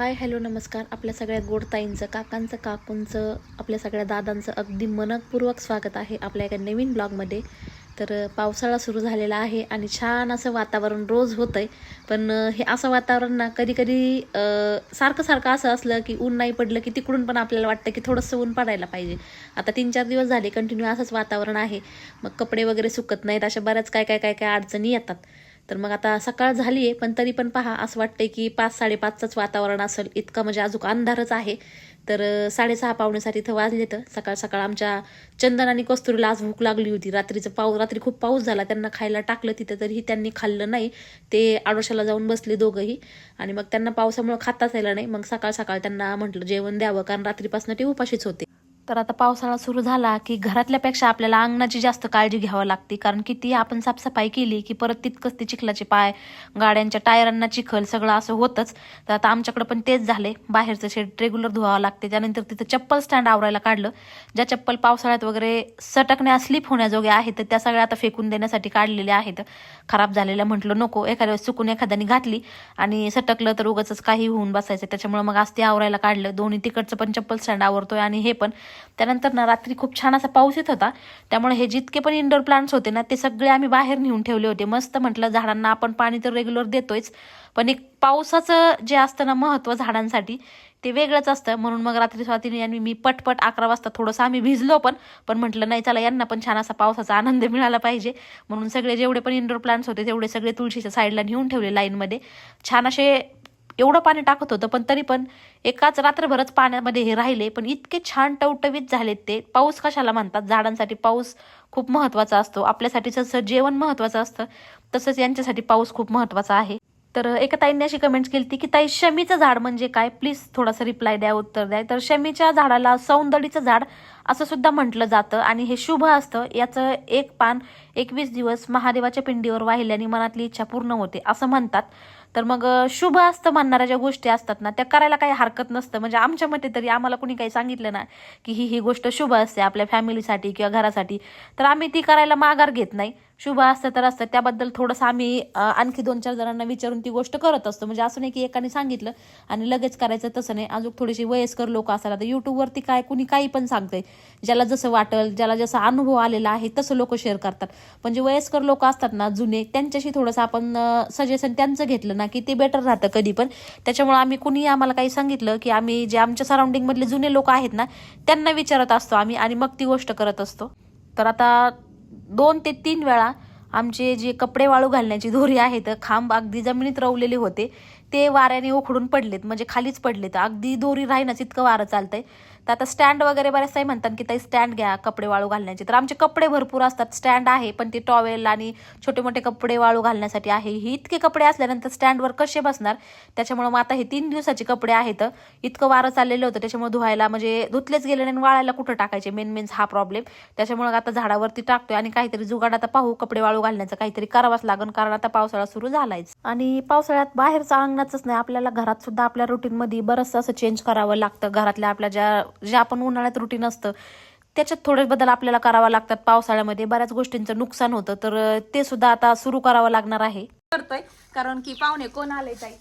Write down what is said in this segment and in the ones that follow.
Hi hello नमस्कार. आपल्या सगळ्या गोडताईंचं काकांचं काकूंचं आपल्या सगळ्या दादांचं अगदी मनपूर्वक स्वागत आहे आपल्या एका नवीन ब्लॉगमध्ये. तर पावसाळा सुरू झालेला आहे आणि छान असं वातावरण रोज होतं आहे पण हे असं वातावरण ना कधी कधी सारखं सारखं असं असलं की ऊन नाही पडलं की तिकडून पण आपल्याला वाटतं की थोडंसं ऊन पडायला पाहिजे. आता तीन चार दिवस झाले कंटिन्यू असंच वातावरण आहे. मग कपडे वगैरे सुकत नाहीत अशा बऱ्याच काय काय काय काय अडचणी येतात. तर मग आता सकाळ झाली आहे पण तरी पण पहा असं वाटतंय की पाच साडेपाचचंच वातावरण असेल इतकं म्हणजे अजून अंधारच आहे. तर साडेसहा पावणेसात इथं वाजले तर सकाळ सकाळ आमच्या चंदन आणि कस्तुरीला आज भूक लागली होती. रात्रीचं पाऊस रात्री खूप पाऊस झाला त्यांना खायला टाकलं तिथं तरीही त्यांनी खाल्लं नाही. ते आडोशाला जाऊन बसले दोघंही. आणि मग त्यांना पावसामुळे खाताच यायला नाही. मग सकाळ सकाळ त्यांना म्हटलं जेवण द्यावं कारण रात्रीपासून ते उपाशीच होते. तर आता पावसाळा सुरू झाला की घरातल्यापेक्षा आपल्याला अंगणाची जास्त काळजी घ्यावी लागते. कारण की ती आपण साफसफाई केली की परत तितकंच ते चिखलाचे पाय गाड्यांच्या टायरांना चिखल सगळं असं होतंच. तर आता आमच्याकडे पण तेच झाले बाहेरचं शेड रेग्युलर धुवावं लागते. त्यानंतर तिथं चप्पल स्टँड आवरायला काढलं. ज्या चप्पल पावसाळ्यात वगैरे सटकण्या स्लिप होण्याजोग्या आहेत तर त्या सगळ्या आता फेकून देण्यासाठी काढलेल्या आहेत. खराब झालेल्या म्हटलं नको. एखाद्या वेळेस चुकून एखाद्याने घातली आणि सटकलं तर उगाच काही होऊन बसायचं. त्याच्यामुळे मग आज ते आवरायला काढलं. दोन्ही तिकडचं पण चप्पल स्टँड आवरतोय आणि हे पण. त्यानंतर ना रात्री खूप छान असा पाऊस येत होता. त्यामुळे हे जितके पण इंडोर प्लांट्स होते ना ते सगळे आम्ही बाहेर नेऊन ठेवले होते. मस्त म्हटलं झाडांना आपण पाणी तर रेग्युलर देतोयच. पण एक पावसाचं जे असतं ना महत्त्व झाडांसाठी ते वेगळंच असतं. म्हणून मग रात्री स्वातीने आणि मी पटपट अकरा वाजता थोडंसं आम्ही भिजलो पण पण म्हटलं नाही चला यांना पण छान असा पावसाचा आनंद मिळाला पाहिजे. म्हणून सगळे जेवढे पण इंडोर प्लांट्स होते तेवढे सगळे तुळशीच्या साईडला नेऊन ठेवले लाईनमध्ये. छान असे एवढं पाणी टाकत होतं पण तरी पण एकाच रात्रभरच पाण्यामध्ये हे राहिले. पण इतके छान टवटवीत झालेत ते. पाऊस कशाला म्हणतात? झाडांसाठी पाऊस खूप महत्त्वाचा असतो. आपल्यासाठी जसं जेवण महत्त्वाचं असतं तसंच यांच्यासाठी पाऊस खूप महत्त्वाचा आहे. तर एका ताईंनी अशी कमेंट केली की ताई शमीचं झाड म्हणजे काय? प्लीज थोडासा रिप्लाय द्या उत्तर द्या. तर शमीच्या झाडाला सौंदर्याचं झाड असं सुद्धा म्हटलं जातं आणि हे शुभ असतं. याचं एक पान एकवीस दिवस महादेवाच्या पिंडीवर वाहिल्याने मनातली इच्छा पूर्ण होते असं म्हणतात. तर मग शुभ असतं म्हणणाऱ्या ज्या गोष्टी असतात ना त्या करायला काही हरकत नसतं. म्हणजे आमच्या मते तरी आम्हाला कुणी काही सांगितलं ना की ही ही गोष्ट शुभ असते आपल्या फॅमिलीसाठी किंवा घरासाठी तर आम्ही ती करायला माघार घेत नाही. शुभ असतं तर असतं. त्याबद्दल थोडंसं आम्ही आणखी दोन चार जणांना विचारून ती गोष्ट करत असतो. म्हणजे असं नाही की एकाने सांगितलं आणि लगेच करायचं तसं नाही. अजून थोडीशी वयस्कर लोक असायला तर यूट्यूबवरती काय कुणी काही पण सांगते ज्याला जसं वाटेल ज्याला जसा अनुभव आलेला आहे तसं लोक शेअर करतात. पण जे वयस्कर लोक असतात ना जुने त्यांच्याशी थोडंसं आपण सजेशन त्यांचं घेतलं ना की ते बेटर राहतं कधी पण. त्याच्यामुळे आम्ही कुणी आम्हाला काही सांगितलं की आम्ही जे आमच्या सराउंडिंगमधले जुने लोक आहेत ना त्यांना विचारत असतो आम्ही आणि मग ती गोष्ट करत असतो. तर आता दोन ते तीन वेळा आमचे जे कपडे वाळू घालण्याची दोरी आहेत खांब अगदी जमिनीत रवलेले होते. ते वाऱ्याने उखडून पडलेत म्हणजे खालीच पडलेत. अगदी दोरी राहीनच इतकं वारं चालतंय. तर आता स्टँड वगैरे बऱ्याचसाही म्हणतात की ताई स्टँड घ्या कपडे वाळू घालण्याचे. तर आमचे कपडे भरपूर असतात स्टँड आहे पण ते टॉवेल आणि छोटे मोठे कपडे वाळू घालण्यासाठी आहे. ही इतके कपडे असल्यानंतर स्टँडवर कसे बसणार? त्याच्यामुळे मग आता हे तीन दिवसाचे कपडे आहेत. इतकं वारं चाललेलं होतं त्याच्यामुळे धुवायला म्हणजे धुतलेच गेले नाही आणि वाळायला कुठं टाकायचे? मेन मेन्स हा प्रॉब्लेम त्याच्यामुळे आता झाडावरती टाकतोय आणि काहीतरी जुगाड आता पाहू कपडे वाळू घालण्याचं काहीतरी करावंच लागेल कारण आता पावसाळा सुरू झालायच. आणि पावसाळ्यात बाहेरचं अंगणाचंच नाही आपल्याला घरात सुद्धा आपल्या रुटीनमध्ये बरंचसं असं चेंज करावं लागतं. घरातल्या आपल्या ज्या जे आपण उन्हाळ्यात रुटीन असतं त्याच्यात थोडे बदल आपल्याला करावा लागतात. पावसाळ्यामध्ये बऱ्याच गोष्टींचं नुकसान होतं तर ते सुद्धा आता सुरू करावं लागणार आहे. करतोय कारण की पाहुणे कोण आले ताई?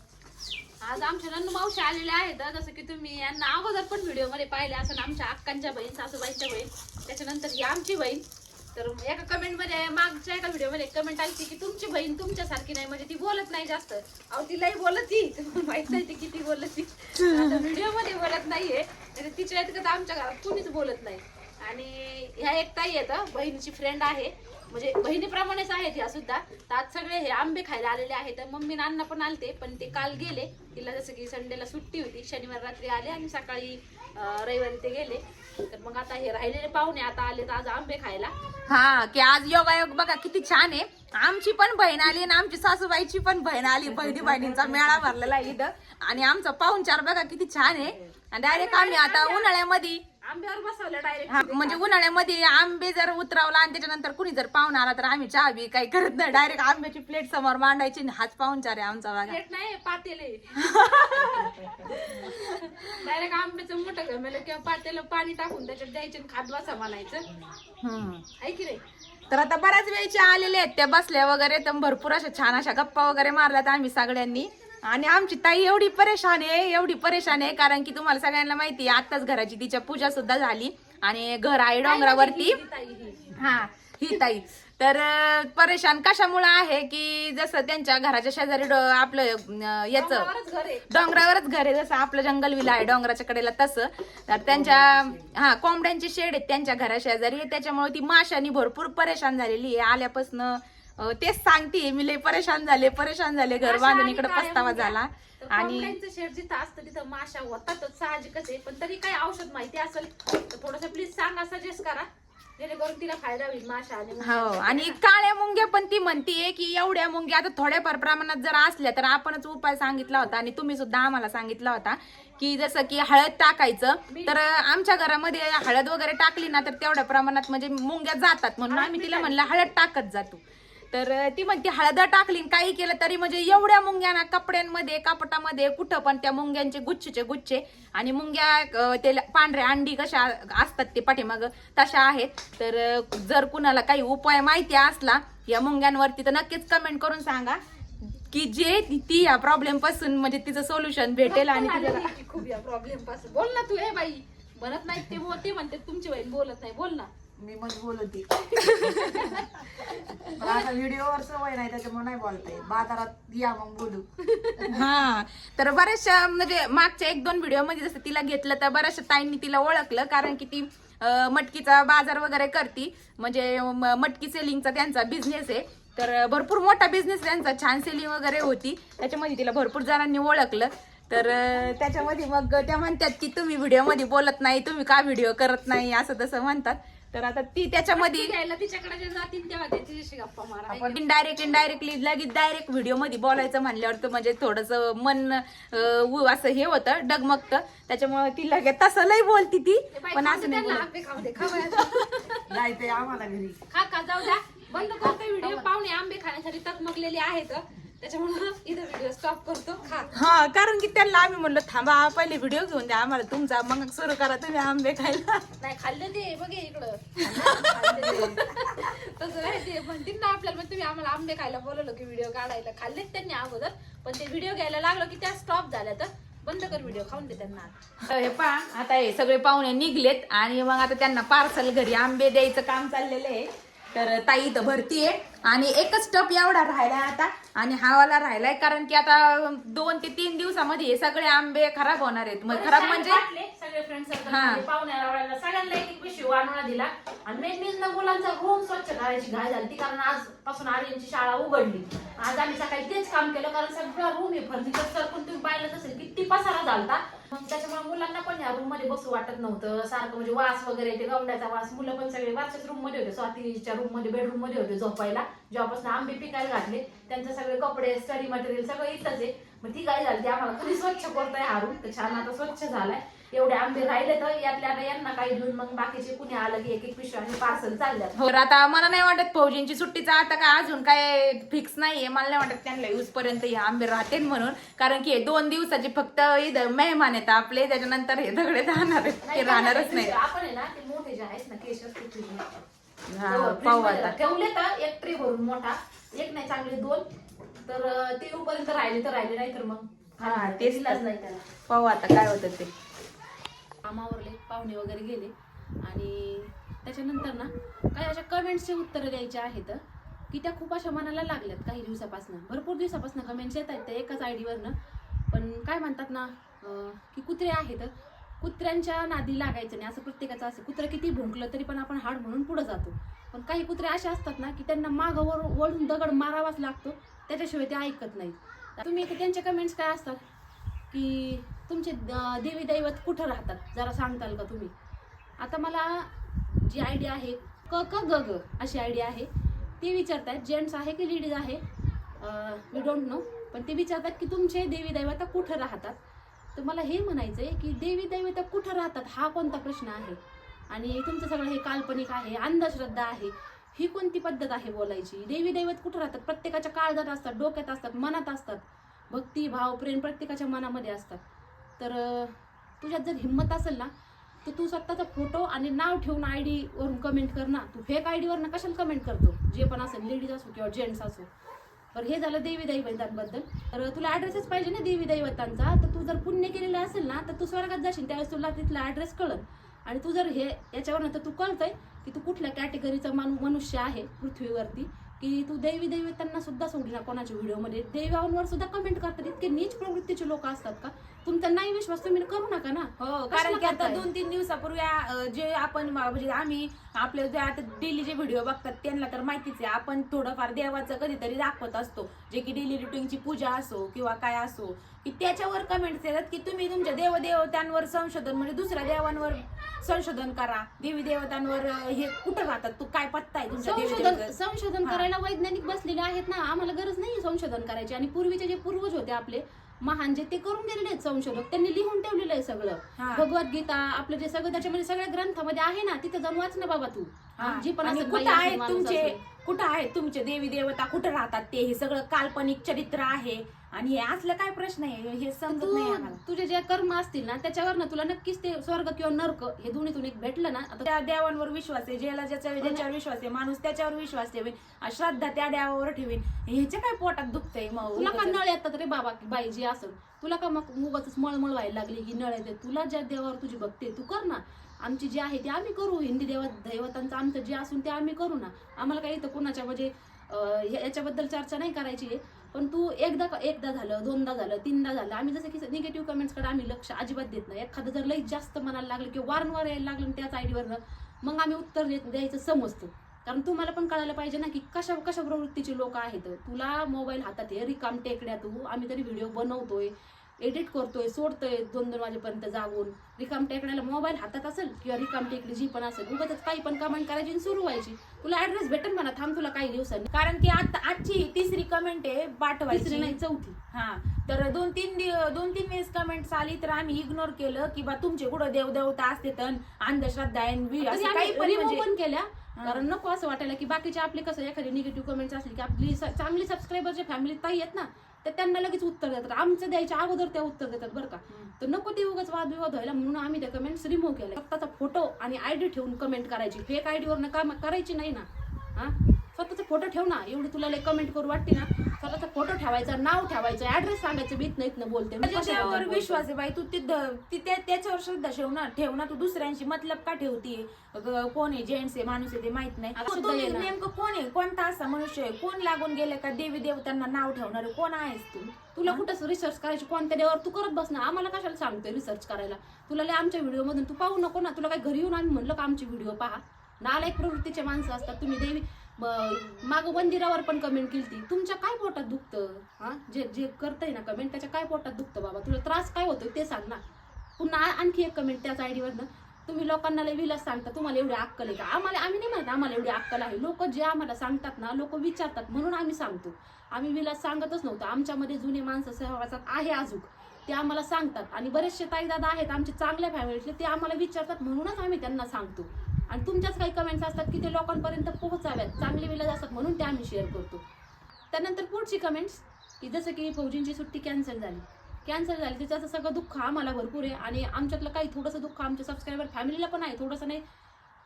आज आमच्या नंदू मावशी आलेल्या आहेत जसं की तुम्ही यांना अगोदर पण व्हिडिओमध्ये पाहिले असं आमच्या अक्कांच्या बहीण सासूबाईंच्या बहीण त्याच्यानंतर ही आमची बहीण. तर एका कमेंटमध्ये मागच्या एका व्हिडिओमध्ये कमेंट आली की तुमची बहीण तुमच्यासारखी नाही म्हणजे ती बोलत नाही जास्त. अहो तिलाही बोलत. ती माहीत नाही ती किती बोलत. ती व्हिडिओमध्ये बोलत नाहीये. म्हणजे तिच्या इतकं तर आमच्या घरात कुणीच बोलत नाही. आणि ह्या एक ताई आहेत बहिणीची फ्रेंड आहे. म्हणजे बहिणीप्रमाणेच आहेत ह्या सुद्धा. तर आज सगळे हे आंबे खायला आलेले आहेत. मम्मी नाना पण आलते पण ते काल गेले. तिला जसं की संडेला सुट्टी होती. शनिवार रात्री आले आणि सकाळी रविवारी ते गेले. तर मग आता हे राहिलेले पाहुणे आता आले तर आज आंबे खायला. हा की आज योगायोग बघा किती छान आहे. आमची पण बहीण आली आणि आमची सासूबाईची पण बहीण आली. बहिणी बहिणींचा मेळा भरलेला आहे इथं. आणि आमचा पाहुणचार बघा किती छान आहे. आणि डायरेक्ट आम्ही आता उन्हाळ्यामध्ये आंब्यावर बसवलं डायरेक्ट हा, म्हणजे उन्हाळ्यामध्ये आंबे जर उतरावला आणि त्याच्यानंतर कुणी जर पाहुण आला तर आम्ही चहा बी काही करत नाही. डायरेक्ट आंब्याची प्लेट समोर मांडायची आणि हाच पाहुणचार आहे आमचा प्लेट नाही पातेले डायरेक्ट आंब्याचं मोठं गमेलं किंवा पातेलं पाणी टाकून त्याच्यात द्यायचं आणि खात बसा म्हणायचं. हम्म. आहे की नाही? तर आता बऱ्याच वेळचे आलेले आहेत त्या बसल्या वगैरे तर भरपूर अशा छान अशा गप्पा वगैरे मारल्यात आम्ही सगळ्यांनी. आणि आमची ताई एवढी परेशान आहे एवढी परेशान आहे कारण की तुम्हाला सगळ्यांना माहिती आहे आताच घराची तिच्या पूजा सुद्धा झाली. आणि घर आहे डोंगरावरती. हा ही ताई. तर परेशान कशामुळे आहे की जसं त्यांच्या घराच्या शेजारी आपलं याचं डोंगरावरच घर आहे. जसं आपलं जंगल विला आहे डोंगराच्या कडेला तसं. तर त्यांच्या हा कोंबड्यांचे शेड आहेत त्यांच्या घरा शेजारी. त्याच्यामुळे ती माशानी भरपूर परेशान झालेली आहे. आल्यापासून तेच सांगते मी लय परेशान झाले परेशान झाले. घर बांधून इकडे पस्तावा. झाला. आणि शेड जिथं असतं तिथं माशा होतातच साहजिकच आहे. पण तरी काही औषध माहिती असेल? तर थोडस प्लीज सांगा सजेस्ट करा. जेणेकरून तिला फायदा होईल माशा आणि हो आणि काळ्या मुंग्या पण ती म्हणतीये की एवढ्या मुंग्या आता थोड्याफार प्रमाणात जर असल्या तर आपणच उपाय सांगितला होता आणि तुम्ही सुद्धा आम्हाला सांगितला होता की जसं की हळद टाकायचं तर आमच्या घरामध्ये हळद वगैरे टाकली ना तर तेवढ्या प्रमाणात म्हणजे मुंग्या जातात म्हणून आम्ही तिला म्हणलं हळद टाकत जातो तर ती म्हणते हळद टाकली काही केलं तरी म्हणजे एवढ्या मुंग्या ना कपड्यांमध्ये कपटामध्ये कुठं पण त्या मुंग्यांचे गुच्छचे गुच्छे आणि मुंग्या ते पांढऱ्या अंडी कशा असतात ते पाठीमाग तशा आहेत. तर जर कुणाला काही उपाय माहिती असला या मुंग्यांवरती तर नक्कीच कमेंट करून सांगा की जे ती या प्रॉब्लेमपासून म्हणजे तिचं सोल्युशन भेटेल आणि खूप या प्रॉब्लेमपासून. बोल ना तू ए बाई म्हणत नाही ते बोल ते म्हणते तुमची बहीण बोलत नाही बोल ना. मी मग बोलते. आता व्हिडिओवर सवय नाही त्याच्यामुळे नाही बोलता येत. बाजारात या मग बोलू. हा तर बऱ्याचशा म्हणजे मागच्या एक दोन व्हिडिओमध्ये जसं तिला घेतलं तर बऱ्याचशा ताईंनी तिला ओळखलं कारण की ती अं, मटकीचा बाजार वगैरे करती. म्हणजे म- मटकी सेलिंगचा त्यांचा बिझनेस आहे. तर भरपूर मोठा बिझनेस त्यांचा छान सेलिंग वगैरे होती. त्याच्यामध्ये तिला भरपूर जणांनी ओळखलं. तर अं, त्याच्यामध्ये मग त्या म्हणतात की तुम्ही व्हिडिओमध्ये बोलत नाही तुम्ही का व्हिडिओ करत नाही? असं तसं म्हणतात. तर आता ती त्याच्यामध्ये घ्यायला तिच्याकडे जे जातील तेव्हा त्याच्याशी गप्पा मारा. आपण इनडायरेक्ट इनडायरेक्टली लगेच डायरेक्ट व्हिडिओमध्ये बोलायचं म्हणल्यावर तर म्हणजे थोडस मन अं, उ- असं हे होतं डगमगत. त्याच्यामुळे ती लगेच तसं लय बोलती ती. पण असं नाही त्यांना, बोलत. आंबे खाऊ दे, खा बाई. जायचंय आम्हाला घरी. खा खा जाऊ द्या. बंद करते व्हिडिओ पाहुणे आंबे खाण्यासाठी तकमकलेले आहेत. त्याच्यामुळे इथं व्हिडिओ स्टॉप करतो. खा. हा कारण की त्यांना आम्ही म्हणलो थांबा पहिले व्हिडिओ घेऊन द्या आम्हाला तुमचा मग सुरू करा तुम्ही आंबे खायला. नाही खाल्ले ते बघे इकडं. तसं नाही ते म्हणतील ना आपल्याला मग तुम्ही आम्हाला आंबे खायला बोलवलं की व्हिडिओ काढायला. खाल्लेच त्यांनी अगोदर पण ते व्हिडिओ घ्यायला लागलो की त्या स्टॉप झाल्या तर बंद कर व्हिडिओ खाऊन दे त्यांना. हे पा आता हे सगळे पाहुणे निघलेत आणि मग आता त्यांना पार्सल घरी आंबे द्यायचं काम चाललेलं आहे. तर ताई इथं भरती आहे. आणि एकच टप एवढा राहिलाय आता. आणि हावाला राहिलाय कारण की आता दोन ते तीन दिवसामध्ये हे सगळे आंबे खराब होणार आहेत. मग खराब म्हणजे सगळे फ्रेंड सर्कल हा. पाहुण्या रावळ्याला सगळ्यांना एक दिला. आणि मुलांचा रूम स्वच्छ करायची घाय झाली कारण आजपासून आर्यनची शाळा उघडली. आज आम्ही सकाळी तेच काम केलं कारण सगळं रूम आहे फर्निचर सरकून तुम्ही पाहिलं असेल किती पसारा झालता. मग त्याच्यामुळे मुलांना पण या रूममध्ये बसू वाटत नव्हतं. सारखं म्हणजे वास वगैरे ते गवंड्याचा वास. मुलं पण सगळे वरच्याच रूममध्ये होते. स्वातीच्या रूममध्ये बेडरूममध्ये होते झोपायला. जेव्हापासून आंबे पिकायला घातले त्यांचे सगळे कपडे स्टडी मटेरियल सगळं इथंच आहे. मग ती काय झाली आम्हाला कधी स्वच्छ करताय हा रूम तर छान आता स्वच्छ झालाय. एवढे आंबे राहिले तर यातल्या आता यांना काही घेऊन मग बाकीचे कुणी आलं की एक एक पार्सल चालल्यात. हो आता मला नाही वाटत फौजींची सुट्टीचा आता काय अजून काय फिक्स नाहीये. मला नाही वाटत त्यांना यूज पर्यंत हे आंबे राहतील म्हणून. कारण की हे दोन दिवसाचे फक्त इथं मेहमान आहेत आपले. त्याच्यानंतर हे दगडे राहणार आहेत. ते राहणारच नाही. आपण आहे ना ते मोठे जे आहेत ना केशर हो, पाहू आता. ठेवले तर एक ट्रे भरून मोठा. एक नाही चांगले दोन. तर ते येऊपर्यंत राहिले तर राहिले नाही तर मग हा, तेच नाही त्याला. पाहू आता काय होतं ते. कामावरले पाहुणे वगैरे गेले. आणि त्याच्यानंतर ना काही अशा कमेंट्सचे उत्तरं द्यायचे आहेत की त्या खूप अशा मनाला लागल्यात काही दिवसापासून. भरपूर दिवसापासून कमेंट्स येत आहेत त्या एकाच आयडीवरनं पण काय म्हणतात ना की कुत्रे आहेत कुत्र्यांच्या नादी लागायचं नाही असं प्रत्येकाचं असं. कुत्रं किती भुंकलं तरी पण आपण हाड म्हणून पुढं जातो. पण काही कुत्रे असे असतात ना की त्यांना मागं वर वळून दगड मारावाच लागतो त्याच्याशिवाय ते ऐकत नाहीत. तुम्ही त्यांचे कमेंट्स काय असतात? की तुमचे देवी दैवत कुठं राहतात? जरा सांगताल का तुम्ही? आता मला जी आयडिया आहे क क ग ग अशी आयडिया आहे. ते विचारतात जेंट्स आहे की लेडीज आहे? वी डोंट नो पण ते विचारतात की तुमचे देवी दैवता कुठं राहतात? तर मला हे म्हणायचं आहे की देवी दैवता कुठं राहतात हा कोणता प्रश्न आहे? आणि तुमचं सगळं हे काल्पनिक आहे अंधश्रद्धा आहे ही कोणती पद्धत आहे बोलायची? देवी दैवत कुठं राहतात? प्रत्येकाच्या काळजात असतात डोक्यात असतात मनात असतात. भक्ती भाव प्रेम प्रत्येकाच्या मनामध्ये असतात. तर तुझ्यात जर हिंमत असेल ना तर तू स्वतःचा फोटो आणि नाव ठेवून आय डीवरून कमेंट कर ना. तू फेक आय डीवरनं कशाला कमेंट करतो? जे पण असेल लेडीज असो किंवा जेंट्स असो. तर हे झालं देवी दैवतांबद्दल तर तुला ॲड्रेसच पाहिजे ना देवी दैवतांचा तर तू जर पुण्य केलेलं असेल ना तर तू स्वर्गात जाशील. त्यावेळेस तुला तिथला ॲड्रेस कळल. आणि तू जर हे याच्यावर तर तू कळतंय की तू कुठल्या कॅटेगरीचा मानू मनुष्य आहे पृथ्वीवरती. की तू देवी दैवतांना सुद्धा सोडली ना कोणाच्या व्हिडिओमध्ये. देवांवर सुद्धा कमेंट करतात. इतके नीच प्रवृत्तीचे लोक असतात का? तुमचा नाही विश्वास तुम्ही करू नका ना. हो कारण की आता? दोन तीन दिवसापूर्वी अं, जे आपण म्हणजे आम्ही आपले जे आता डेली जे व्हिडिओ बघतात त्यांना तर माहितीच आहे. आपण थोडंफार देवाचं कधीतरी दाखवत असतो. जे की डेली रुटीनची पूजा असो किंवा काय असो. की त्याच्यावर कमेंट्स येतात की तुम्ही तुमच्या देवदेवतांवर संशोधन म्हणजे दुसऱ्या देवांवर संशोधन करा. देवी देवतांवर हे कुठं राहतात? तू काय पत्ता आहे तुमच्या संशोधन संशोधन हा. करायला वैज्ञानिक बसलेले आहेत ना. आम्हाला गरज नाही संशोधन करायची. आणि पूर्वीचे जे पूर्वज होते आपले महान जे ते करून गेलेले आहेत संशोधक. त्यांनी लिहून ठेवलेलं आहे सगळं. हा. भगवद्गीता आपलं जे सगळं त्याच्यामध्ये सगळ्या ग्रंथामध्ये आहे ना तिथे जाऊन वाच ना बाबा तू. हा. जी पण आणि असेल, कुठं असेल, आहेत माणूस तुमचे असेल. कुठं आहेत तुमचे देवी देवता कुठं राहतात ते? हे सगळं काल्पनिक चरित्र आहे. आणि हे असलं काय प्रश्न आहे? हे समजत नाही आम्हाला. तुझे जे कर्म असतील ना त्याच्यावर ना तुला नक्कीच ते स्वर्ग किंवा नर्क हे दोन्हीतून एक भेटलं ना आता त्या देवांवर विश्वास आहे ज्याला ज्याच्या ज्याच्यावर विश्वास आहे माणूस त्याच्यावर विश्वास ठेवेन आणि श्रद्धा त्या देवावर ठेवेन. ह्याच्या काय पोटात दुखतंय मग? तुला का? नळ येतात रे बाबा की बाई जी असेल तुला का मग मुगाच मळमळ व्हायला लागली की नळ येते? तुला ज्या देवावर तुझी भक्ती आहे, तू कर ना. आमची जी आहे ती आम्ही करू. हिंदी देवा दैवतांचं आमचं जे असून ते आम्ही करू ना. आम्हाला काही इथं कोणाच्या म्हणजे अं, याच्याबद्दल चर्चा नाही करायची आहे. पण तू एकदा एकदा झालं दोनदा झालं तीनदा झालं आम्ही जसं की निगेटिव्ह कमेंट्सकडे आम्ही लक्ष अजिबात देत नाही. एखादं जर लई जास्त मनाला लागलं किंवा वारंवार यायला लागलं ना त्याच आयडीवरनं मग आम्ही उत्तर देत द्यायचं समजतो. कारण तुम्हाला पण कळायला पाहिजे ना की कशा कशा प्रवृत्तीचे लोक आहेत. तुला मोबाईल हातात आहे रिकाम टेकड्या तू. आम्ही तरी व्हिडिओ बनवतोय. एडिट करतोय सोडतोय दोन दोन वाजेपर्यंत जागून. रिकाम टेकड्याला मोबाईल हातात असेल किंवा रिकाम टेकडी जी पण असेल उगाच काही पण कमेंट करायची आणि सुरू व्हायची. तुला ऍड्रेस भेटेल म्हणा थांब तुला काही दिवसांनी. कारण की आता आजची तिसरी कमेंट आहे पाठवायची. नाही चौथी. हा तर दोन तीन दोन तीन वेळेस कमेंट्स आली तर आम्ही इग्नोर केलं की बा तुमचे कुठं देवदेवता असते तर अंधश्रद्धा काही पण म्हणजे केल्या. कारण नको असं वाटायला की बाकीचे आपले कसं एखादी निगेटिव्ह कमेंट्स असली की आपली चांगली सबस्क्रायबरच्या फॅमिलीत ताई आहेत ना तर त्यांना लगेच उत्तर देतात. आमचं द्यायच्या अगोदर त्या उत्तर देतात बरं का. तर नको ते उगाच वादविवाद व्हायला म्हणून आम्ही त्या कमेंट्स रिमूव्ह केल्या. स्वतःचा फोटो आणि आयडी ठेवून कमेंट करायची. फेक आयडीवर काम करायची नाही ना. हा? स्वतःचा फोटो ठेव ना. एवढी तुला कमेंट करू वाटते ना. स्वतःचा फोटो ठेवायचा नाव ठेवायचं ऍड्रेस सांगायचं भीत नाहीत ना बोलते. त्याच्यावर? विश्वास आहे बाई. तू त्याच्यावर श्रद्धा ठेव ना. ठेव ना तू दुसऱ्यांशी मतलब का ठेवतीये? ग- कोण आहे? जेंट्स आहे माणूस आहे ते माहीत नाही. नेमकं कोण आहे? कोणता असा मनुष्य आहे? कोण लागून गेले का? देवी देवतांना नाव ठेवणारे कोण आहेस तू? तुला कुठं रिसर्च करायची कोणत्या देवावर तू करत बस ना. आम्हाला कशाला सांगतोय रिसर्च करायला? तुला लय आमच्या व्हिडिओ मधून तू पाहू नको ना. तुला काय घरी येऊन आम्ही म्हणलं का आमची व्हिडिओ पहा? नालायक प्रवृत्तीचे माणसं असतात. तुम्ही देवी माग मंदिरावर पण कमेंट केली तुमच्या काय पोटात दुखतं? हा? जे जे करतय ना कमेंट त्याच्या काय पोटात दुखतं बाबा? तुला त्रास काय होतोय ते सांग ना. पुन्हा आणखी एक कमेंट त्याच आयडीवरनं तुम्ही लोकांना लय विलास सांगता तुम्हाला एवढी अक्कल आहे का? आम्हाला आम्ही नाही म्हणत आम्हाला एवढी अक्कल आहे. लोक जे आम्हाला सांगतात ना लोक विचारतात म्हणून आम्ही सांगतो. आम्ही विलास सांगतच नव्हतो. आमच्यामध्ये जुने माणसं सहवासात आहे अजून. ते आम्हाला सांगतात. आणि बरेचसे ताईदादा आहेत आमचे चांगल्या फॅमिलीतले ते आम्हाला विचारतात म्हणूनच आम्ही त्यांना सांगतो. आणि तुमच्याच काही कमेंट्स असतात की ते लोकांपर्यंत पोहोचाव्यात चांगले विलास असतात म्हणून ते आम्ही शेअर करतो. त्यानंतर पुढची कमेंट्स की जसं की फौजींची सुट्टी कॅन्सल झाली. कॅन्सल झाली त्याचं सगळं दुःख आम्हाला भरपूर आहे आणि आमच्यातलं काही थोडंसं दुःख आमच्या सबस्क्रायबर फॅमिलीला पण आहे. थोडंसं नाही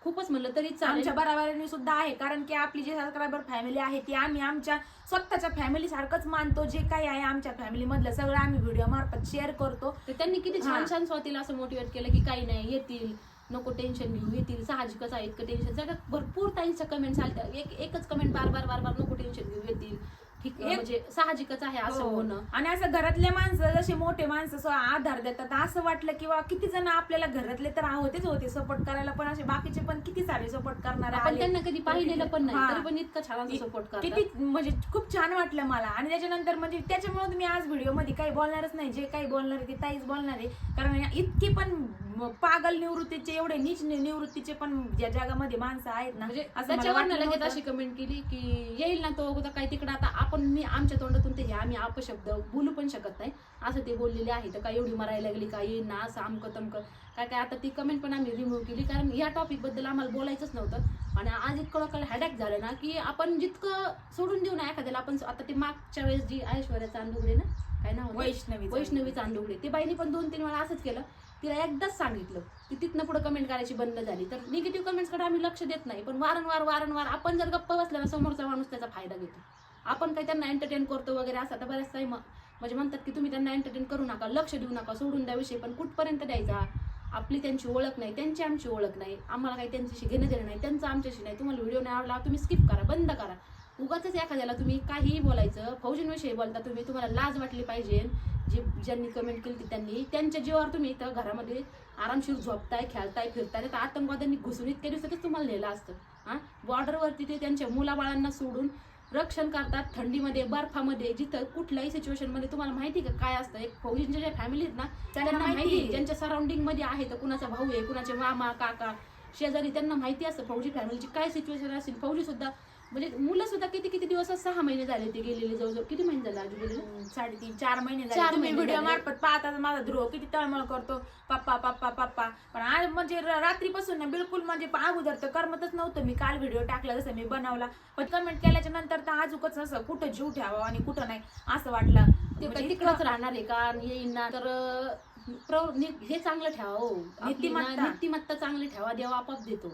खूपच म्हणलं तरी आमच्या बराबरीने सुद्धा आहे कारण की आपली जी सबस्क्रायबर फॅमिली आहे ती आम्ही आमच्या स्वतःच्या फॅमिली सारखंच मानतो. जे काही आहे आमच्या फॅमिली मधलं सगळं आम्ही व्हिडिओ मार्फत शेअर करतो. तर त्यांनी किती छान. छान स्वातीला असं मोटिवेट केलं की काही नाही येतील. नको टेन्शन घेऊ. येतील साहजिकच आहे इतकं टेन्शन सगळ्यात भरपूर ताईंच्या कमेंट्स आल्या एक एकच कमेंट बार बार बार बार नको टेन्शन घेऊ येतील ठीक एक- म्हणजे साहजिकच आहे असं हो. होणं. आणि असं घरातले माणसं जसे मोठे माणसं स्व- आधार देतात. असं वाटलं किंवा किती जण आपल्याला घरातले तर होतेच होते. सपोर्ट करायला पण असे बाकीचे पण किती सारे सपोर्ट करणारे आपण. त्यांना कधी पाहिलेलं पण नाही. तरी पण इतकं छान असं सपोर्ट करतात. किती म्हणजे खूप छान वाटलं मला. आणि त्याच्यानंतर म्हणजे त्याच्यामुळे मी आज व्हिडिओमध्ये काही बोलणारच नाही. जे काही बोलणार आहे ते ताईच बोलणार आहे. कारण इतके पण पागल निवृत्तीचे एवढे नीच नि- निवृत्तीचे पण ज्या जगामध्ये माणसं आहेत ना म्हणजे असं मला त्याच्यावर वाटलं लगेच नव्हतं. अशी कमेंट केली की येईल ना तो अगोदर काही तिकडे आता आपण मी आमच्या तोंडातून ते हे आम्ही अपशब्द बोलू पण शकत नाही. असं ते बोललेले आहे. तर काय एवढी मरायला लागली काय येईल ना असं आमकं तमकं. काय काय आता ती कमेंट पण आम्ही रिमूव्ह केली. कारण या टॉपिकबद्दल आम्हाला बोलायचंच नव्हतं. आणि आज इतकं लोकांना हॅडॅक झालं ना की आपण जितकं सोडून देऊ ना एखाद्याला आपण आता ते मागच्या वेळेस जी ऐश्वर्या चांदुगडे ना काय नाव होतं? वैष्णवी वैष्णवी चांदुगडे. ते बाईने पण दोन तीन वेळा असंच केलं. तिला एकदाच सांगितलं की तिथनं पुढे कमेंट करायची बंद झाली. तर निगेटिव्ह कमेंट्सकडे आम्ही लक्ष देत नाही. पण वारंवार वारंवार आपण जर गप्प बसल्या समोरचा माणूस त्याचा फायदा घेतो. आपण काही त्यांना एंटरटेन करतो वगैरे असं तर बऱ्याच टाइम म्हणजे म्हणतात की तुम्ही त्यांना एंटरटेन करू नका लक्ष देऊ नका सोडून द्या विषय. पण कुठपर्यंत द्यायचा? आपली त्यांची ओळख नाही त्यांची आमची ओळख नाही. आम्हाला काही त्यांच्याशी घेणं देणं नाही त्यांचं आमच्याशी नाही. तुम्हाला व्हिडिओ नाही आवडला तुम्ही स्किप करा बंद करा. उगाच एखाद्याला तुम्ही काहीही बोलायचं फौजींविषयी बोलता तुम्ही तुम्हाला लाज वाटली पाहिजे. जे ज्यांनी कमेंट केली त्यांनी. त्यांच्या जीवावर तुम्ही इथं घरामध्ये आरामशीर झोपताय खेळताय फिरताय तर आतंकवाद्यांनी घुसून इतक्या दिवसातच तुम्हाला नेलं असतं हा? बॉर्डरवरती ते त्यांच्या मुलाबाळांना सोडून रक्षण करतात थंडीमध्ये बर्फामध्ये जिथं कुठल्याही सिच्युएशनमध्ये तुम्हाला माहिती का काय असतं? एक फौजींच्या ज्या फॅमिली आहेत ना त्यांना माहिती. ज्यांच्या सराउंडिंगमध्ये आहे तर कुणाचा भाऊ आहे कुणाचे मामा काका शेजारी त्यांना माहिती असतं. फौजी फॅमिलीची काय सिच्युएशन असेल? फौजी सुद्धा म्हणजे मुलं सुद्धा किती किती दिवस सहा महिने झाले ते गेलेले जवळजवळ. किती महिने झाले आजू गेलेले साडेतीन चार महिने चार झाले तुम्ही महिने व्हिडिओ झाले. मार्फत पाहता माझा ध्रुव किती तळमळ करतो. पप्पा पप्पा पप्पा. पण आज म्हणजे र- रात्रीपासून ना बिलकुल म्हणजे अगोदर तर करमतच नव्हतं. मी काल व्हिडिओ टाकला जसं मी बनवला. पण कमेंट केल्याच्यानंतर तर आजूकच असं कुठं जीव ठेवा आणि कुठं नाही असं वाटलं. ते म्हणजे काय तिकडच राहणार आहे का? आणि येईन ना तर अं, हे चांगलं ठेवा हो. नीतिमत्ता. नीतिमत्ता चांगली ठेवा देवा आपाप देतो.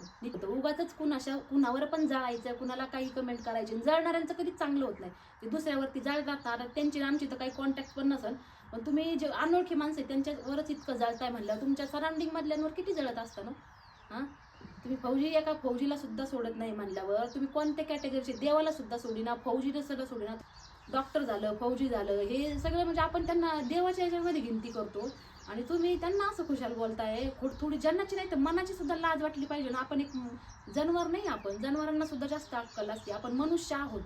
उगाचच कुणाच्या कुणावर पण जळायचं कुणाला काही कमेंट करायचे जळणाऱ्यांचं कधीच चांगलं होत नाही. ते दुसऱ्यावरती जळतात त्यांची आमची तर काही कॉन्टॅक्ट पण नसेल पण तुम्ही जे अनोळखी माणसं त्यांच्यावरच इतकं जळताय म्हणलं तुमच्या सराउंडिंग मधल्यांवर किती जळत असतं ना? हा? तुम्ही फौजी एका फौजीला सुद्धा सोडत नाही म्हणल्यावर तुम्ही कोणत्या कॅटेगरीचे देवाला सुद्धा सोडिना फौजीला सुद्धा सोडिना. डॉक्टर झालं फौजी झालं हे सगळं म्हणजे आपण त्यांना देवाच्या याच्यामध्ये गिनती करतो. आणि तुम्ही त्यांना असं खुशाल बोलताय. थो- थोडी जन्नाची नाही तर मनाची सुद्धा लाज वाटली पाहिजे. ना आपण एक जनावर नाही आपण. जनावरांना सुद्धा जास्त अक्कल असते. आपण मनुष्य आहोत.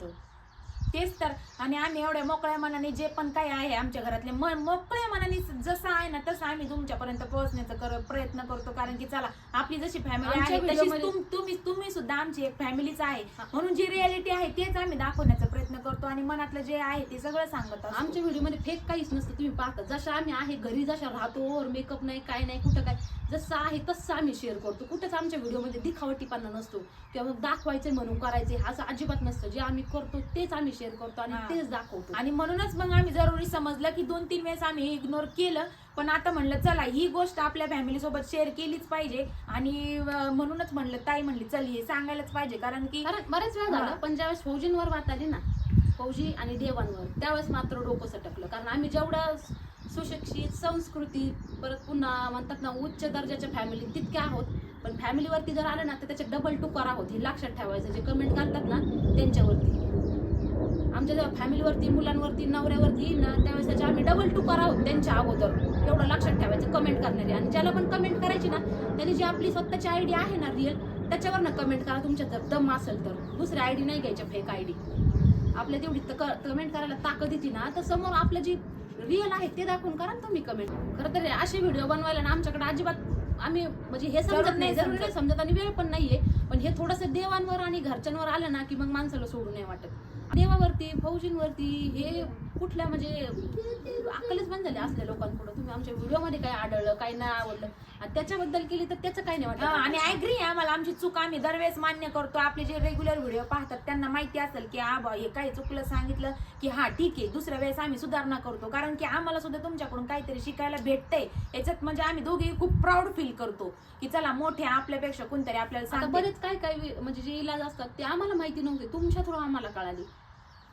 तेच तर. आणि आम्ही एवढ्या मोकळ्या मनाने जे पण काही आहे आमच्या घरातले मन मोकळ्या मनाने जसं आहे ना तसं आम्ही तुमच्यापर्यंत पोहोचण्याचा कर प्रयत्न करतो. कारण की चला आपली जशी फॅमिली आहे तुम- तुम्ही तुम्ही सुद्धा आमची एक फॅमिलीच आहे. म्हणून जी रियालिटी आहे तेच आम्ही दाखवण्याचा प्रयत्न करतो आणि मनातलं जे आहे ते सगळं सांगत असतो. आमच्या व्हिडिओमध्ये फेक काहीच नसतं. तुम्ही पाहता जसं आम्ही आहे घरी जशा राहतो मेकअप नाही काय नाही कुठं काय जसं आहे तसं आम्ही शेअर करतो. कुठंच आमच्या व्हिडिओमध्ये दिखावटीपणा नसतो. किंवा मग दाखवायचे म्हणून करायचे असं अजिबात नसतं. जे आम्ही करतो तेच आम्ही शेअर करतो आणि हा. तेच दाखवतो. आणि म्हणूनच मग आम्ही जरुरी समजलं की दोन तीन वेळेस आम्ही इग्नोर केलं पण आता म्हणलं चला ही गोष्ट आपल्या फॅमिली सोबत शेअर केलीच पाहिजे. आणि म्हणूनच म्हणलं ताई म्हणली चल हे सांगायलाच पाहिजे. कारण की बरेच वेळ झालं. पण ज्यावेळेस फौजींवर बात आली ना फौजी आणि देवांवर त्यावेळेस मात्र डोकं सटकलं. कारण आम्ही जेवढं सुशिक्षित संस्कृती परत पुन्हा म्हणतात ना उच्च दर्जाच्या फॅमिली तितक्या आहोत पण फॅमिलीवरती जर आलं ना तर त्याचे डबल टुकार आहोत हे लक्षात ठेवायचं. जे कमेंट करतात ना त्यांच्यावरती. आमच्या फॅमिलीवरती मुलांवरती नवऱ्यावरती येईल ना त्यावेळेस त्याचे आम्ही डबल टुकार आहोत त्यांच्या अगोदर. एवढं लक्षात ठेवायचं कमेंट करणारे आणि ज्याला पण कमेंट करायची ना त्यांनी जी आपली स्वतःची आयडी आहे ना रिअल त्याच्यावर ना कमेंट करा. तुमच्या जर दम असेल तर. दुसरी आयडी नाही घ्यायच्या फेक आयडी आपल्या तेवढी कमेंट करायला ताकद येते ना तर समोर आपलं जी रिअल आहे ते दाखवून करा ना तुम्ही कमेंट खरं तर असे व्हिडिओ बनवायला ना आमच्याकडे अजिबात आम्ही म्हणजे हे समजत नाही. नाही जरूर नाही. समजत आणि वेळ पण नाहीये पण हे थोडंसं देवांवर आणि घरच्यांवर आलं ना की मग माणसाला सोडू नाही वाटत. देवावरती फौजींवरती हे कुठल्या म्हणजे अक्कलच बंद झाले असल्या लोकांपुढे. तुम्ही आमच्या व्हिडिओमध्ये काय आढळलं काय नाही आवडलं. आणि त्याच्याबद्दल केली तर त्याचं काय नाही हा, आणि वाटत ऍग्री आम्हाला. आमची चूक आम्ही दरवेळेस मान्य करतो. आपले जे रेग्युलर व्हिडिओ पाहतात त्यांना माहिती असेल की हा बा हे काही चुकलं सांगितलं की हा ठीक आहे. दुसऱ्या वेळेस आम्ही सुधारणा करतो. कारण की आम्हाला सुद्धा तुमच्याकडून काहीतरी शिकायला भेटतंय. याच्यात म्हणजे आम्ही दोघे खूप प्राऊड फील करतो की चला मोठे आपल्यापेक्षा कोणतरी आपल्याला बरेच काय काय म्हणजे जे इलाज असतात ते आम्हाला माहिती नव्हते. तुमच्या थ्रू आम्हाला कळाले.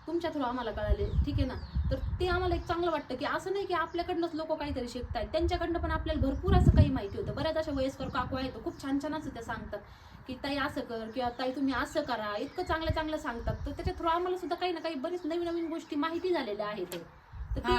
तुमच्या थ्रू आम्हाला कळाले. ठीक आहे ना? तर ते आम्हाला एक चांगलं वाटतं की असं नाही की आपल्याकडनंच लोक काहीतरी शिकतायत. त्यांच्याकडनं पण आपल्याला भरपूर असं काही माहिती होतं. बऱ्याच अशा वयस्कर काकू आहेत खूप छान छान असं त्या सांगतात की ताई असं कर किंवा ताई तुम्ही असं करा. इतकं चांगलं चांगलं सांगतात. तर त्याच्या थ्रू आम्हाला सुद्धा काही ना काही बरीच नवीन नवीन गोष्टी माहिती झालेल्या आहेत. तर ते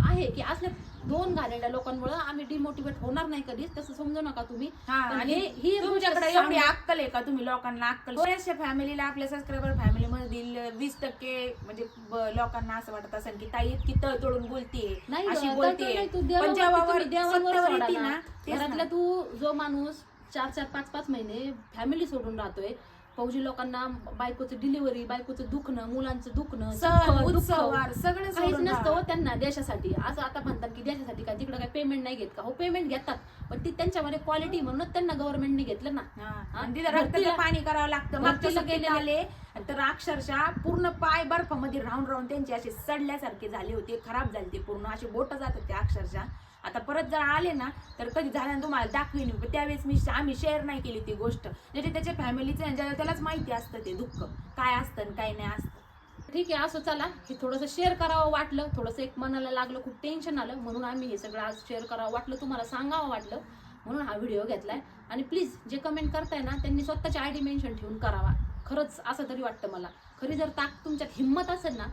आहे की असल्या दोन घालेल्या लोकांमुळे आम्ही डिमोटिवेट होणार नाही कधीच तसं समजू नका तुम्ही हा पण आणि हे- ही तुमच्याकडे गोष्ट एवढी अक्कल आहे का तुम्ही लोकांना अक्कल बऱ्याचशा फॅमिलीला आपल्या सबस्क्रायबर फॅमिलीमधील वीस टक्के म्हणजे ब- लोकांना असं वाटत असेल की ताई इतकी तळतळून बोलतीये नाही अशी गं, बोलतीये. नाही, तू पण देवावरती जेव्हा तुम्ही वर- देवावर सत्तेवर सोडा येते ना, ना, तेच ना. घरातला तू जो माणूस चार चार पाच पाच महिने फॅमिली सोडून राहतोय फौजी लोकांना बायकोचं डिलिव्हरी बायकोचं दुखणं मुलांचं दुखणं सण सुख, दुःख, उत्सव वार सगळं काहीच सोडून नसतं राहा. हो त्यांना देशासाठी. असं आता म्हणतात की देशासाठी काय? तिकडे काय पेमेंट नाही घेत का? हो पेमेंट घेतात. पण ती त्यांच्यामध्ये क्वालिटी म्हणून त्यांना गव्हर्नमेंटने घेतलं ना. हा. आणि तिथं रक्ताचं भरतीला- पाणी करावं लागतं. मागच्या भरतीला गेलेले- आले तर अक्षरशः पूर्ण पाय बर्फामध्ये राहून राहून त्यांचे असे सडल्यासारखे झाले होते. खराब झाले ते पूर्ण. असे बोट जात होते अक्षरशः. आता परत जर आले ना तर कधी झाल्यानं तुम्हाला दाखवीन पण त्यावेळेस मी आम्ही शेअर नाही केली ती गोष्ट. म्हणजे त्याच्या फॅमिलीचं त्यालाच माहिती असतं ते दुःख काय असतं आणि काय नाही असतं. ठीक आहे असं चला. हे थोडंसं शेअर करावं वाटलं. थोडंसं एक मनाला लागलं खूप टेन्शन आलं. म्हणून आम्ही हे सगळं आज शेअर करावं वाटलं तुम्हाला सांगावं वाटलं. म्हणून हा व्हिडिओ घेतलाय. आणि प्लीज जे कमेंट करताय ना त्यांनी स्वतःची आय डी मेन्शन ठेवून करावा. खरंच असं तरी वाटतं मला. खरी जर ताक तुमच्यात हिंमत असेल ना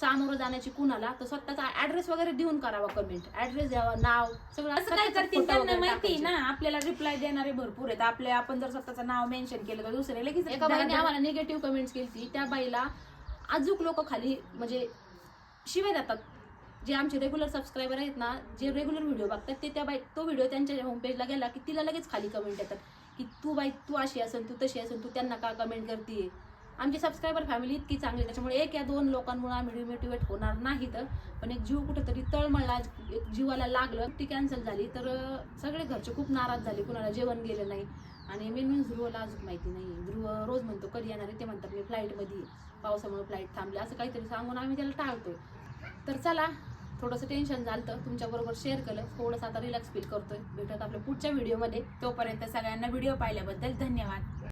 सामोरं जाण्याची कुणाला तर स्वतःचा ऍड्रेस वगैरे देऊन करावा कमेंट ऍड्रेस द्यावा नाव सगळं असं काय करतील त्यांना माहिती. ना आपल्याला रिप्लाय देणारे भरपूर आहेत. आपले आपण जर स्वतःचं नाव मेन्शन केलं तर दुसरे लगेच एका बाईने आम्हाला निगेटिव्ह कमेंट्स केली त्या बाईला अजूक लोक खाली म्हणजे शिवाय देतात. जे आमचे रेग्युलर सबस्क्रायबर आहेत ना जे रेग्युलर व्हिडिओ बघतात ते त्या बाई तो व्हिडिओ त्यांच्या होम पेजला गेला की तिला लगेच खाली कमेंट येतात. की तू बाई तू अशी असेल तू तशी असेल तू त्यांना का कमेंट करते आमची सबस्क्रायबर फॅमिली इतकी चांगली त्याच्यामुळे एक या दोन लोकांमुळे आम्ही डिमोटिवेट होणार नाही तर. पण एक जीव कुठेतरी तळमळला एक जीवाला लागलं ती कॅन्सल झाली तर सगळे घरचे खूप नाराज झाले कुणाला जेवण गेलं नाही. आणि मेन म्हणजे ध्रुवला अजून माहिती नाही. ध्रुव रोज म्हणतो कधी येणार आहे? ते म्हणतात मी फ्लाईटमध्ये पावसामुळे फ्लाईट थांबली. असं काहीतरी सांगून आम्ही त्याला टाळतोय. तर चला थोडंसं टेन्शन झालं तुमच्याबरोबर शेअर केलं. थोडंसं आता रिलॅक्स फील करतोय. भेटत आपल्या पुढच्या व्हिडिओमध्ये तोपर्यंत सगळ्यांना व्हिडिओ पाहिल्याबद्दल धन्यवाद.